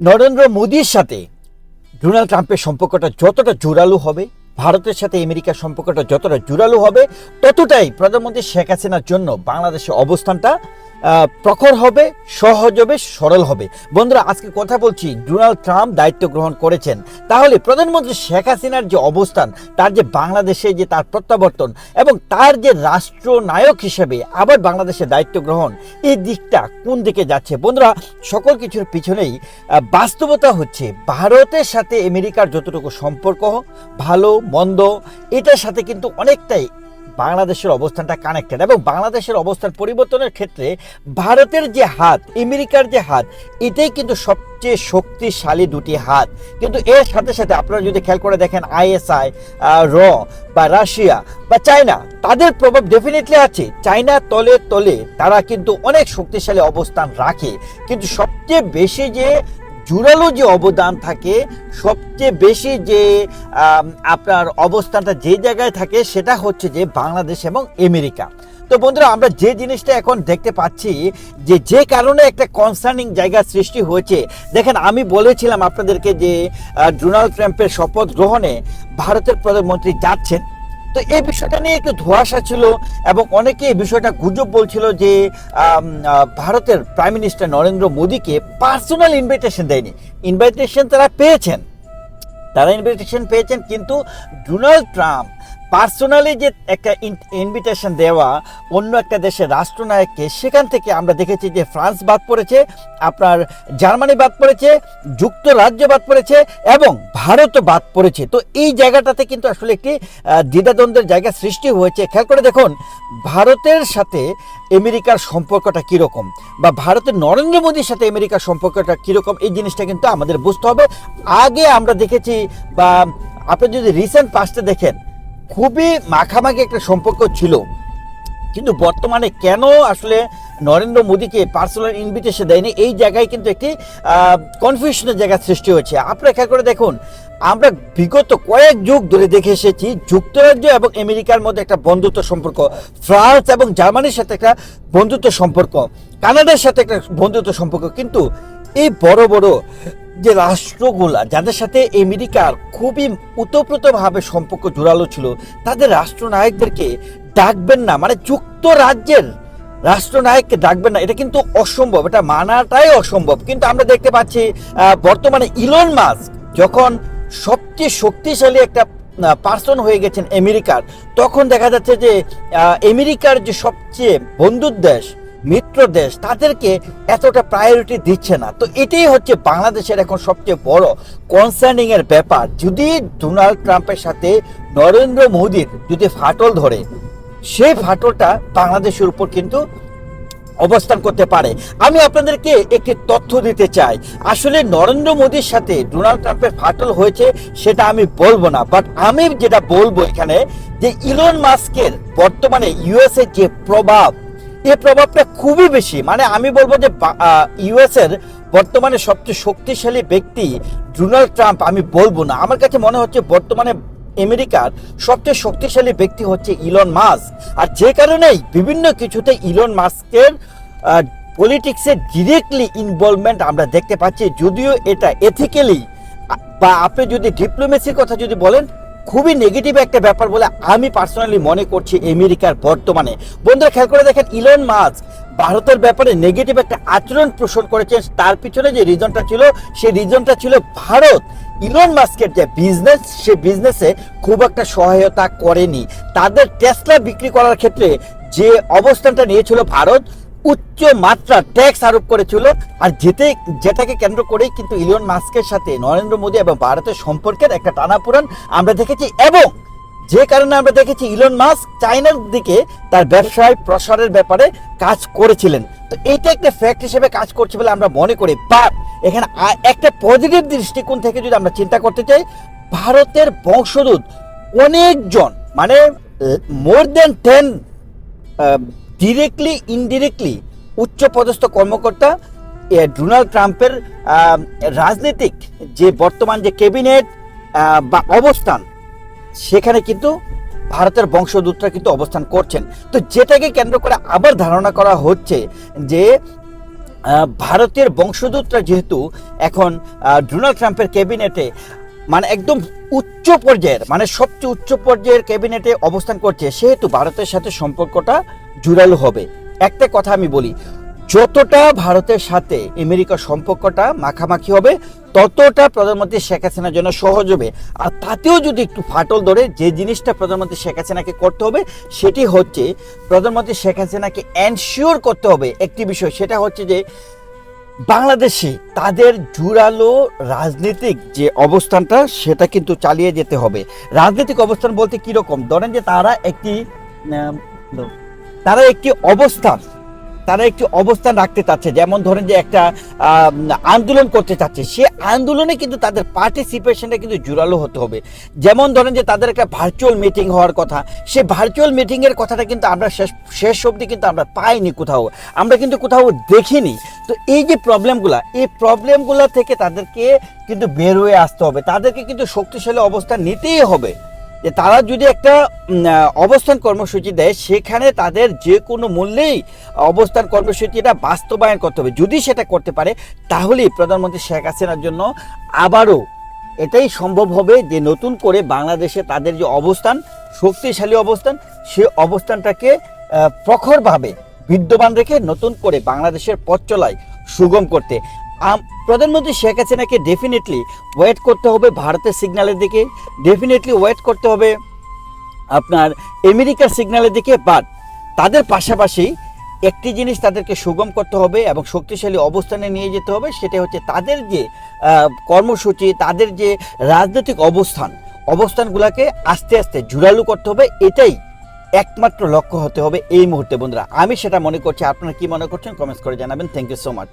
নরেন্দ্র মোদীর সাথে ডোনাল্ড ট্রাম্পের সম্পর্কটা যতটা জোরালো হবে, ভারতের সাথে আমেরিকার সম্পর্কটা যতটা জোরালো হবে, ততটাই প্রধানমন্ত্রী শেখ হাসিনার জন্য বাংলাদেশের অবস্থানটা প্রখর হবে, সহজ হবে, সরল হবে। বন্ধুরা, আজকে কথা বলছি ডোনাল্ড ট্রাম্প দায়িত্ব গ্রহণ করেছেন। তাহলে প্রধানমন্ত্রী শেখ হাসিনার যে অবস্থান, তার যে বাংলাদেশে যে তার প্রত্যাবর্তন এবং তার যে রাষ্ট্রনায়ক হিসেবে আবার বাংলাদেশে দায়িত্ব গ্রহণ, এই দিকটা কোন দিকে যাচ্ছে? বন্ধুরা, সকল কিছুর পিছনেই বাস্তবতা হচ্ছে ভারতের সাথে আমেরিকার যতটুকু সম্পর্ক, ভালো, মন্দ, এটার সাথে কিন্তু অনেকটাই বাংলাদেশের অবস্থানটা কানেক্টেড এবং বাংলাদেশের অবস্থান পরিবর্তনের ক্ষেত্রে ভারতের যে হাত, আমেরিকার যে হাত, এটাই কিন্তু সবচেয়ে শক্তিশালী দুটি হাত। কিন্তু এর সাথে সাথে আপনারা যদি খেয়াল করে দেখেন আইএসআই র বা রাশিয়া বা চায়না, তাদের প্রভাব ডেফিনেটলি আছে। চায়না তলে তলে তারা কিন্তু অনেক শক্তিশালী অবস্থান রাখে। কিন্তু সবচেয়ে বেশি যে জোরালো যে অবদান থাকে, সবচেয়ে বেশি যে আপনার অবস্থানটা যে জায়গায় থাকে, সেটা হচ্ছে যে বাংলাদেশ এবং আমেরিকা। তো বন্ধুরা, আমরা যে জিনিসটা এখন দেখতে পাচ্ছি, যে যে কারণে একটা কনসার্নিং জায়গা সৃষ্টি হয়েছে। দেখেন, আমি বলেছিলাম আপনাদেরকে যে ডোনাল্ড ট্রাম্পের শপথ গ্রহণে ভারতের প্রধানমন্ত্রী যাচ্ছেন। তো এই বিষয়টা নিয়ে একটু ধোয়াশা ছিল এবং অনেকে এই বিষয়টা গুজব বলছিল যে ভারতের প্রাইম মিনিস্টার নরেন্দ্র মোদীকে পার্সোনাল ইনভাইটেশন দেয়নি। ইনভাইটেশন তারা পেয়েছেন। তারা ইনভাইটেশন পেয়েছেন, কিন্তু ডোনাল্ড ট্রাম্প পার্সোনালি যে একটা ইনভিটেশন দেওয়া অন্য একটা দেশের রাষ্ট্রনায়ককে, সেখান থেকে আমরা দেখেছি যে ফ্রান্স বাদ পড়েছে, আপনার জার্মানি বাদ পড়েছে, যুক্তরাজ্য বাদ পড়েছে এবং ভারতও বাদ পড়েছে। তো এই জায়গাটাতে কিন্তু আসলে একটি দ্বিধাদ্বন্দ্বের জায়গা সৃষ্টি হয়েছে। খেয়াল করে দেখুন, ভারতের সাথে আমেরিকার সম্পর্কটা কীরকম বা ভারতের নরেন্দ্র মোদীর সাথে আমেরিকার সম্পর্কটা কীরকম, এই জিনিসটা কিন্তু আমাদের বুঝতে হবে। আগে আমরা দেখেছি বা আপনি যদি রিসেন্ট পাস্টে দেখেন খুবই মাখামাখি একটা সম্পর্ক ছিল। কিন্তু বর্তমানে কেন আসলে নরেন্দ্র মোদীকে পার্সোনাল ইনভিটেশন দেয়নি? এই জায়গায় কিন্তু একটি কনফিউশনের জায়গা সৃষ্টি হয়েছে। আপনারা খেয়াল করে দেখুন, আমরা বিগত কয়েক যুগ ধরে দেখে এসেছি যুক্তরাজ্য এবং আমেরিকার মধ্যে একটা বন্ধুত্ব সম্পর্ক। ফ্রান্স এবং জার্মানির সাথে একটা বন্ধুত্ব সম্পর্ক। কানাডার সাথে একটা বন্ধুত্ব সম্পর্ক। কিন্তু এই বড় বড় যে রাষ্ট্রগুলা যাদের সাথে আমেরিকার খুবই উতপ্রোতভাবে সম্পর্ক জোরালো ছিল, তাদের রাষ্ট্রনায়কদেরকে ডাকবেন না মানে যুক্তরাজ্যের রাষ্ট্রনায়ককে ডাকবেন না, এটা কিন্তু অসম্ভব, এটা মানাটাই অসম্ভব। কিন্তু আমরা দেখতে পাচ্ছি বর্তমানে ইলন মাস্ক যখন সবচেয়ে শক্তিশালী একটা পার্সন হয়ে গেছেন আমেরিকার, তখন দেখা যাচ্ছে যে আমেরিকার যে সবচেয়ে বন্ধুর দেশ মিত্র দেশ, তাদেরকে এতটা প্রায়োরিটি দিচ্ছে না। তো এটাই হচ্ছে বাংলাদেশের এখন সবচেয়ে বড় কনসার্নিং এর ব্যাপার। যদি ডোনাল্ড ট্রাম্পের সাথে নরেন্দ্র মোদীর যদি ফাটল ধরে, সেই ফাটলটা বাংলাদেশের উপর কিন্তু অবস্থান করতে পারে। আমি আপনাদেরকে একটি তথ্য দিতে চাই। আসলে নরেন্দ্র মোদীর সাথে ডোনাল্ড ট্রাম্পের ফাটল হয়েছে সেটা আমি বলব না। বাট আমি যেটা বলব এখানে যে ইলন মাস্কের বর্তমানে ইউএসএ যে প্রভাব এই প্রভাবটা খুবই বেশি। মানে আমি বলব যে ইউএস এর বর্তমানে সবচেয়ে শক্তিশালী ব্যক্তি ডোনাল্ড ট্রাম্প, আমি বলব না। আমার কাছে মনে হচ্ছে বর্তমানে আমেরিকার সবচেয়ে শক্তিশালী ব্যক্তি হচ্ছে ইলন মাস্ক। আর যে কারণেই বিভিন্ন কিছুতে ইলন মাস্কের পলিটিক্সে ডিরেক্টলি ইনভলভমেন্ট আমরা দেখতে পাচ্ছি। যদিও এটা এথিক্যালি বা আপনি যদি ডিপ্লোমেসির কথা যদি বলেন খুবই নেগেটিভ একটা ব্যাপার বলে আমি পার্সোনালি মনে করছি আমেরিকার বর্তমানে। বন্ধুরা, খেয়াল করে দেখেন ইলন মাস্ক ভারতের ব্যাপারে নেগেটিভ একটা আচরণ পোষণ করেছেন। তার পিছনে যে রিজনটা ছিল, সেই রিজনটা ছিল ভারত। ইলন মাস্কের যে বিজনেস সে বিজনেসে খুব একটা সহায়তা করেনি। তাদের টেসলা বিক্রি করার ক্ষেত্রে যে অবস্থানটা নিয়েছিল ভারত উচ্চ মাত্রা ট্যাক্স আরোপ করেছিল। আর যেতে, যেটাকে কেন্দ্র করেই কিন্তু ইলিয়ন মাস্কের সাথে নরেন্দ্র মোদী এবং ভারতের সম্পর্কের একটা টানাপোড়ান আমরা দেখেছি। এবং যে কারণে আমরা দেখেছি ইলন মাস্ক চায়নার দিকে তার ব্যবসায় প্রসারের ব্যাপারে কাজ করেছিলেন। তো এইটা একটা ফ্যাক্ট হিসেবে কাজ করছে বলে আমরা মনে করি। বাট এখানে একটা পজিটিভ দৃষ্টিকোণ থেকে যদি আমরা চিন্তা করতে চাই, ভারতের বংশদূত অনেকজন মানে more than ten directly indirectly উচ্চ পদস্থ কর্মকর্তা ডোনাল্ড ট্রাম্পের রাজনৈতিক যে বর্তমান যে ক্যাবিনেট বা অবস্থান, সেখানে কিন্তু ভারতের বংশদূতরা কিন্তু অবস্থান করছেন। তো যেটাকে কেন্দ্র করে আবার ধারণা করা হচ্ছে যে ভারতের বংশদূতরা যেহেতু এখন ডোনাল্ড ট্রাম্পের ক্যাবিনেটে মানে একদম উচ্চ পর্যায়ের মানে সবচেয়ে উচ্চ পর্যায়ের ক্যাবিনেটে অবস্থান করছে, সেহেতু ভারতের সাথে সম্পর্কটা জোরালো হবে। একটা কথা আমি বলি, যতটা ভারতের সাথে আমেরিকার সম্পর্কটা মাখামাখি হবে, ততটা প্রধানমন্ত্রী শেখ হাসিনার জন্য সহজ হবে। আর তাতেও যদি একটু ফাটল ধরে, যে জিনিসটা প্রধানমন্ত্রী শেখ হাসিনাকে করতে হবে, সেটি হচ্ছে প্রধানমন্ত্রী শেখ হাসিনাকে এনশিওর করতে হবে একটি বিষয়, সেটা হচ্ছে যে বাংলাদেশে তাদের জুরালো রাজনৈতিক যে অবস্থানটা, সেটা কিন্তু চালিয়ে যেতে হবে। রাজনৈতিক অবস্থান বলতে কীরকম? ধরেন যে তারা একটি তারা একটি অবস্থান তারা একটি অবস্থান রাখতে চাচ্ছে। যেমন ধরেন যে একটা আন্দোলন করতে চাচ্ছে। সে আন্দোলনে কিন্তু তাদের পার্টিসিপেশনটা কিন্তু জোরালো হতে হবে। যেমন ধরেন যে তাদের একটা ভার্চুয়াল মিটিং হওয়ার কথা, সে ভার্চুয়াল মিটিংয়ের কথাটা কিন্তু আমরা শেষ শেষ অবধি কিন্তু আমরা পাইনি কোথাও। আমরা কিন্তু কোথাও দেখিনি। তো এই যে প্রবলেমগুলো এই প্রবলেমগুলো থেকে তাদেরকে কিন্তু বের হয়ে আসতে হবে। তাদেরকে কিন্তু শক্তিশালী অবস্থান নিতেই হবে। যে তারা যদি একটা অবস্থান কর্মসূচি দেয়, সেখানে তাদের যে কোনো মূল্যেই অবস্থান কর্মসূচিটা বাস্তবায়ন করতে হবে। যদি সেটা করতে পারে, তাহলেই প্রধানমন্ত্রী শেখ হাসিনার জন্য আবারও এটাই সম্ভব হবে যে নতুন করে বাংলাদেশে তাদের যে অবস্থান, শক্তিশালী অবস্থান, সে অবস্থানটাকে প্রখরভাবে বিদ্যমান রেখে নতুন করে বাংলাদেশের পথ চলায় সুগম করতে। প্রধানমন্ত্রী শেখ হাসিনাকে ডেফিনেটলি ওয়েট করতে হবে ভারতের সিগন্যালের দিকে। ডেফিনেটলি ওয়েট করতে হবে আপনার আমেরিকার সিগন্যালের দিকে বাট তাদের পাশাপাশি একটি জিনিস তাদেরকে সুগম করতে হবে এবং শক্তিশালী অবস্থানে নিয়ে যেতে হবে সেটা হচ্ছে তাদের যে কর্মসূচি, তাদের যে রাজনৈতিক অবস্থান, অবস্থানগুলোকে আস্তে আস্তে জোরালো করতে হবে, এটাই একমাত্র লক্ষ্য হতে হবে এই মুহূর্তে বন্ধুরা। আমি সেটা মনে করছি, আপনারা কি মনে করছেন কমেন্টস করে জানাবেন। Thank you so much